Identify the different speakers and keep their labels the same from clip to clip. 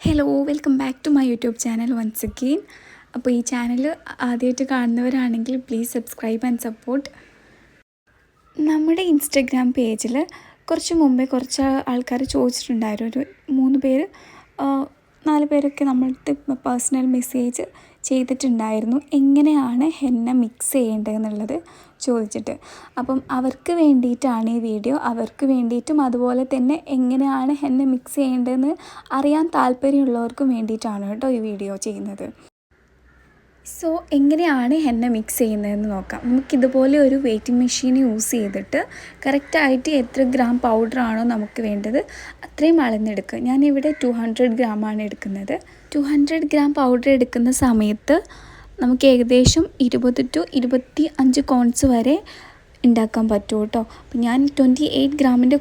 Speaker 1: Hello welcome back to my YouTube channel once again അപ്പോൾ ഈ channel ആദ്യമായിട്ട് കാണുന്നവരാണെങ്കിൽ പ്ലീസ് സബ്സ്ക്രൈബ് ആൻഡ് സപ്പോർട്ട് നമ്മുടെ ഇൻസ്റ്റഗ്രാം പേജിൽ കുറച്ച് മുമ്പേ കുറച്ച് ആൾക്കാർ ചോദിച്ചിട്ടുണ്ടായിരുന്നു. ഒരു മൂന്ന് പേര് നാല് പേരൊക്കെ നമ്മളുടെ പേഴ്സണൽ മെസ്സേജ് ചെയ്തിട്ടുണ്ടായിരുന്നു. എങ്ങനെയാണ് ഹെന്ന മിക്സ് ചെയ്യേണ്ടതെന്നുള്ളത് ചോദിച്ചിട്ട്. അപ്പം അവർക്ക് വേണ്ടിയിട്ടാണ് ഈ വീഡിയോ അവർക്ക് വേണ്ടിയിട്ടും അതുപോലെ തന്നെ എങ്ങനെയാണ് ഹെന്ന മിക്സ് ചെയ്യേണ്ടതെന്ന് അറിയാൻ താല്പര്യമുള്ളവർക്കും വേണ്ടിയിട്ടാണ് കേട്ടോ ഈ വീഡിയോ ചെയ്യുന്നത്. സോ എങ്ങനെയാണ് ഹെന്ന മിക്സ് ചെയ്യുന്നതെന്ന് നോക്കാം. നമുക്കിതുപോലെ ഒരു വെയ്റ്റിംഗ് മെഷീൻ യൂസ് ചെയ്തിട്ട് കറക്റ്റായിട്ട് എത്ര ഗ്രാം പൗഡർ ആണോ നമുക്ക് വേണ്ടത് അത്രയും അളന്നെടുക്കുക. ഞാനിവിടെ ടു ഹൺഡ്രഡ് ആണ് എടുക്കുന്നത്. ടു ഹൺഡ്രഡ് ഗ്രാം പൗഡർ എടുക്കുന്ന സമയത്ത് നമുക്ക് ഏകദേശം ഇരുപത് ടു ഇരുപത്തി അഞ്ച് കോൺസ് വരെ ഉണ്ടാക്കാൻ പറ്റും കേട്ടോ. അപ്പം ഞാൻ ട്വന്റി എയ്റ്റ് ഗ്രാമിന്റെ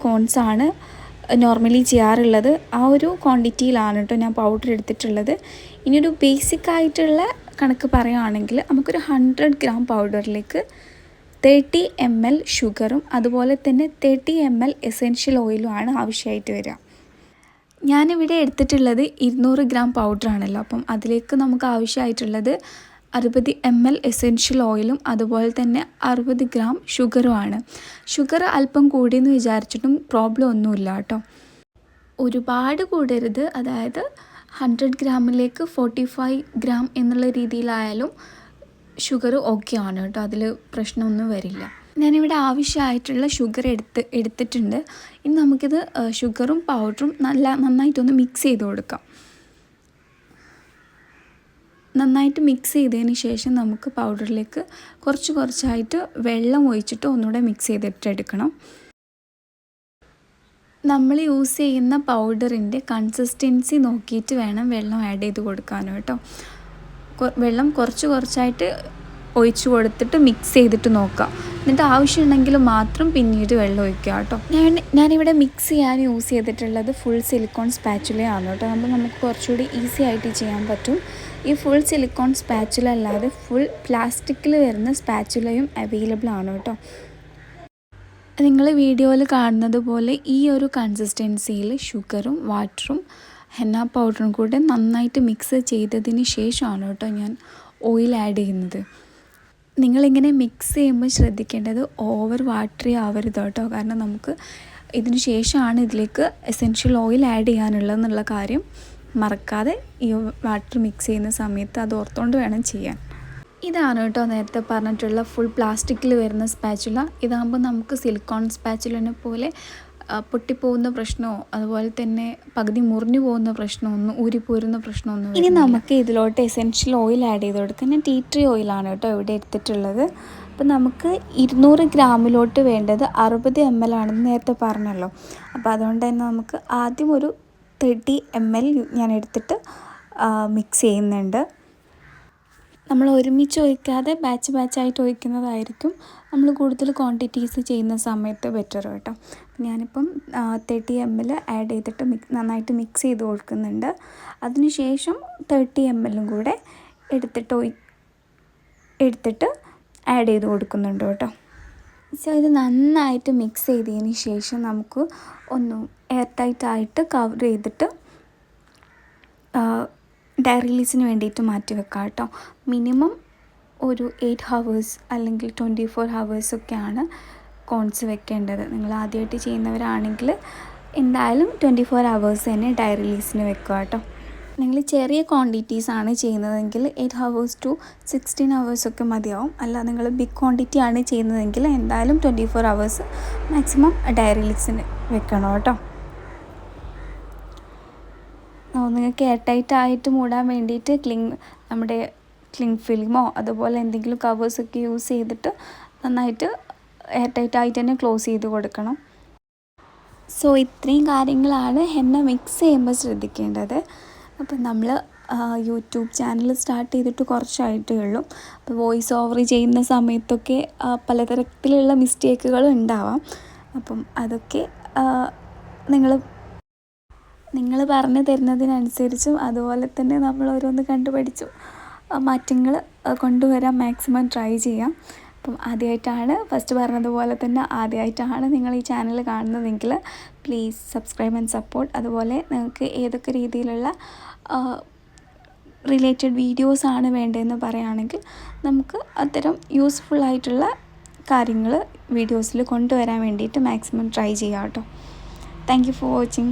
Speaker 1: ആണ് നോർമലി ചെയ്യാറുള്ളത്. ആ ഒരു ക്വാണ്ടിറ്റിയിലാണ് കേട്ടോ ഞാൻ പൗഡർ എടുത്തിട്ടുള്ളത്. ഇനിയൊരു ബേസിക് ആയിട്ടുള്ള കണക്ക് പറയുകയാണെങ്കിൽ നമുക്കൊരു ഹൺഡ്രഡ് ഗ്രാം പൗഡറിലേക്ക് തേർട്ടി എം എൽ ഷുഗറും അതുപോലെ തന്നെ തേർട്ടി എം എൽ എസെൻഷ്യൽ ഓയിലുമാണ് ആവശ്യമായിട്ട് വരിക. ഞാനിവിടെ എടുത്തിട്ടുള്ളത് ഇരുന്നൂറ് ഗ്രാം പൗഡറാണല്ലോ അപ്പം അതിലേക്ക് നമുക്ക് ആവശ്യമായിട്ടുള്ളത് അറുപത് എം എൽ എസെൻഷ്യൽ ഓയിലും അതുപോലെ തന്നെ അറുപത് ഗ്രാം ഷുഗറുമാണ് ഷുഗർ അല്പം കൂടിയെന്ന് വിചാരിച്ചിട്ടും പ്രോബ്ലം ഒന്നുമില്ല കേട്ടോ. ഒരുപാട് കൂടരുത്. അതായത് ഹൺഡ്രഡ് ഗ്രാമിലേക്ക് ഫോർട്ടി ഫൈവ് ഗ്രാം എന്നുള്ള രീതിയിലായാലും ഷുഗർ ഓക്കെ ആണ് കേട്ടോ. അതിൽ പ്രശ്നമൊന്നും വരില്ല. ഞാനിവിടെ ആവശ്യമായിട്ടുള്ള ഷുഗർ എടുത്ത് എടുത്തിട്ടുണ്ട്. ഇനി നമുക്കിത് ഷുഗറും പൗഡറും നല്ല നന്നായിട്ടൊന്ന് മിക്സ് ചെയ്ത് കൊടുക്കാം. നന്നായിട്ട് മിക്സ് ചെയ്തതിന് ശേഷം നമുക്ക് പൗഡറിലേക്ക് കുറച്ച് കുറച്ചായിട്ട് വെള്ളം ഒഴിച്ചിട്ട് ഒന്നുകൂടെ മിക്സ് ചെയ്തിട്ട് എടുക്കണം നമ്മൾ യൂസ് ചെയ്യുന്ന പൗഡറിന്റെ കൺസിസ്റ്റൻസി നോക്കിയിട്ട് വേണം വെള്ളം ആഡ് ചെയ്ത് കൊടുക്കാനോ കേട്ടോ. വെള്ളം കുറച്ച് കുറച്ചായിട്ട് ഒഴിച്ച് കൊടുത്തിട്ട് മിക്സ് ചെയ്തിട്ട് നോക്കുക എന്നിട്ട് ആവശ്യമുണ്ടെങ്കിൽ മാത്രം പിന്നീട് വെള്ളം ഒഴിക്കുക കേട്ടോ. ഞാൻ ഞാനിവിടെ മിക്സ് ചെയ്യാൻ യൂസ് ചെയ്തിട്ടുള്ളത് ഫുൾ സിലിക്കോൺ സ്പാച്ചുലയാണ് കേട്ടോ. അപ്പോൾ നമുക്ക് കുറച്ചുകൂടി ഈസി ആയിട്ട് ചെയ്യാൻ പറ്റും. ഈ ഫുൾ സിലിക്കോൺ സ്പാച്ചുല അല്ലാതെ ഫുൾ പ്ലാസ്റ്റിക്കിൽ വരുന്ന സ്പാച്ചുലയും അവൈലബിൾ ആണ് കേട്ടോ. നിങ്ങൾ വീഡിയോയിൽ കാണുന്നത് പോലെ ഈ ഒരു കൺസിസ്റ്റൻസിയിൽ ഷുഗറും വാട്ടറും ഹെന്ന പൗഡറും കൂടെ നന്നായിട്ട് മിക്സ് ചെയ്തതിന് ശേഷമാണ് കേട്ടോ ഞാൻ ഓയിൽ ആഡ് ചെയ്യുന്നത്. നിങ്ങളിങ്ങനെ മിക്സ് ചെയ്യുമ്പോൾ ശ്രദ്ധിക്കേണ്ടത് ഓവർ വാട്ടറി ആവരുത് കേട്ടോ. കാരണം നമുക്ക് ഇതിന് ശേഷമാണ് ഇതിലേക്ക് എസെൻഷ്യൽ ഓയിൽ ആഡ് ചെയ്യാനുള്ളതെന്നുള്ള കാര്യം മറക്കാതെ ഈ വാട്ടർ മിക്സ് ചെയ്യുന്ന സമയത്ത് അത് ഓർത്തുകൊണ്ട് വേണം ചെയ്യാൻ. ഇതാണ് കേട്ടോ നേരത്തെ പറഞ്ഞിട്ടുള്ള ഫുൾ പ്ലാസ്റ്റിക്കിൽ വരുന്ന സ്പാച്ചുല ഇതാകുമ്പോൾ നമുക്ക് സിലിക്കോൺ സ്പാച്ചുലിനെ പോലെ പൊട്ടിപ്പോകുന്ന പ്രശ്നമോ അതുപോലെ തന്നെ പകുതി മുറിഞ്ഞു പോകുന്ന പ്രശ്നമൊന്നും ഊരിപ്പോരുന്ന പ്രശ്നമൊന്നും ഇനി നമുക്ക് ഇതിലോട്ട് എസെൻഷ്യൽ ഓയിൽ ആഡ് ചെയ്ത് കൊടുക്കാം ഞാൻ ടീ ട്രീ ഓയിലാണ് കേട്ടോ ഇവിടെ എടുത്തിട്ടുള്ളത്. അപ്പം നമുക്ക് ഇരുന്നൂറ് ഗ്രാമിലോട്ട് വേണ്ടത് അറുപത് എം എൽ ആണെന്ന് നേരത്തെ പറഞ്ഞല്ലോ. അപ്പോൾ അതുകൊണ്ട് തന്നെ നമുക്ക് ആദ്യം ഒരു തേർട്ടി എം എൽ ഞാൻ എടുത്തിട്ട് മിക്സ് ചെയ്യുന്നുണ്ട്. നമ്മൾ ഒരുമിച്ച് ഒഴിക്കാതെ ബാച്ച് ബാച്ചായിട്ട് ഒഴിക്കുന്നതായിരിക്കും. നമ്മൾ കൂടുതൽ ക്വാണ്ടിറ്റീസ് ചെയ്യുന്ന സമയത്ത് ബെറ്റർ കേട്ടോ. ഞാനിപ്പം തേർട്ടി എം എൽ ആഡ് ചെയ്തിട്ട് മിക് നന്നായിട്ട് മിക്സ് ചെയ്ത് കൊടുക്കുന്നുണ്ട്. അതിനുശേഷം തേർട്ടി എം എല്ലും കൂടെ എടുത്തിട്ട് എടുത്തിട്ട് ആഡ് ചെയ്ത് കൊടുക്കുന്നുണ്ട് കേട്ടോ. സോ ഇത് നന്നായിട്ട് മിക്സ് ചെയ്തതിന് ശേഷം നമുക്ക് ഒന്ന് എയർ ടൈറ്റ് ആയിട്ട് കവർ ചെയ്തിട്ട് ഡയറി റിലീസിന് വേണ്ടിയിട്ട് മാറ്റി വെക്കാം കേട്ടോ. മിനിമം ഒരു എയ്റ്റ് ഹവേഴ്സ് അല്ലെങ്കിൽ ട്വന്റി ഫോർ ഹവേഴ്സൊക്കെയാണ് കോൺസ് വെക്കേണ്ടത്. നിങ്ങൾ ആദ്യമായിട്ട് ചെയ്യുന്നവരാണെങ്കിൽ എന്തായാലും ട്വന്റി ഫോർ ഹവേഴ്സ് തന്നെ ഡയറി റിലീസിന് വെക്കുക കേട്ടോ. നിങ്ങൾ ചെറിയ ക്വാണ്ടിറ്റീസ് ആണ് ചെയ്യുന്നതെങ്കിൽ എയ്റ്റ് ഹവേഴ്സ് ടു സിക്സ്റ്റീൻ ഹവേഴ്സൊക്കെ മതിയാവും. അല്ല നിങ്ങൾ ബിഗ് ക്വാണ്ടിറ്റി ആണ് ചെയ്യുന്നതെങ്കിൽ എന്തായാലും ട്വന്റി ഫോർ ഹവേഴ്സ് മാക്സിമം ഡയറി റിലീസിന് വെക്കണം കേട്ടോ. നിങ്ങൾക്ക് എയർ ടൈറ്റ് ആയിട്ട് മൂടാൻ വേണ്ടിയിട്ട് ക്ലിങ് നമ്മുടെ ക്ലിങ് ഫിലിമോ അതുപോലെ എന്തെങ്കിലും കവേഴ്സൊക്കെ യൂസ് ചെയ്തിട്ട് നന്നായിട്ട് എയർ ടൈറ്റ് ആയിട്ട് തന്നെ ക്ലോസ് ചെയ്ത് കൊടുക്കണം. സോ ഇത്രയും കാര്യങ്ങളാണ് ഹെന്ന മിക്സ് ചെയ്യുമ്പോൾ ശ്രദ്ധിക്കേണ്ടത്. അപ്പം നമ്മൾ യൂട്യൂബ് ചാനൽ സ്റ്റാർട്ട് ചെയ്തിട്ട് കുറച്ചായിട്ടേ ഉള്ളൂ. അപ്പോൾ വോയിസ് ഓവർ ചെയ്യുന്ന സമയത്തൊക്കെ പലതരത്തിലുള്ള മിസ്റ്റേക്കുകൾ ഉണ്ടാവാം. അപ്പം അതൊക്കെ നിങ്ങൾ നിങ്ങൾ പറഞ്ഞു തരുന്നതിനനുസരിച്ചും അതുപോലെ തന്നെ നമ്മൾ ഓരോന്ന് കണ്ടുപഠിച്ചു. മാറ്റങ്ങൾ കൊണ്ടുവരാൻ മാക്സിമം ട്രൈ ചെയ്യാം. അപ്പം ആദ്യമായിട്ടാണ് ഫസ്റ്റ് പറഞ്ഞതുപോലെ തന്നെ ആദ്യമായിട്ടാണ് നിങ്ങൾ ഈ ചാനൽ കാണുന്നതെങ്കിൽ പ്ലീസ് സബ്സ്ക്രൈബ് ആൻഡ് സപ്പോർട്ട് അതുപോലെ നിങ്ങൾക്ക് ഏതൊക്കെ രീതിയിലുള്ള റിലേറ്റഡ് വീഡിയോസാണ് വേണ്ടതെന്ന് പറയുകയാണെങ്കിൽ നമുക്ക് അത്തരം യൂസ്ഫുൾ ആയിട്ടുള്ള കാര്യങ്ങൾ വീഡിയോസിൽ കൊണ്ടുവരാൻ വേണ്ടിയിട്ട് മാക്സിമം ട്രൈ ചെയ്യാം കേട്ടോ. Thank you for watching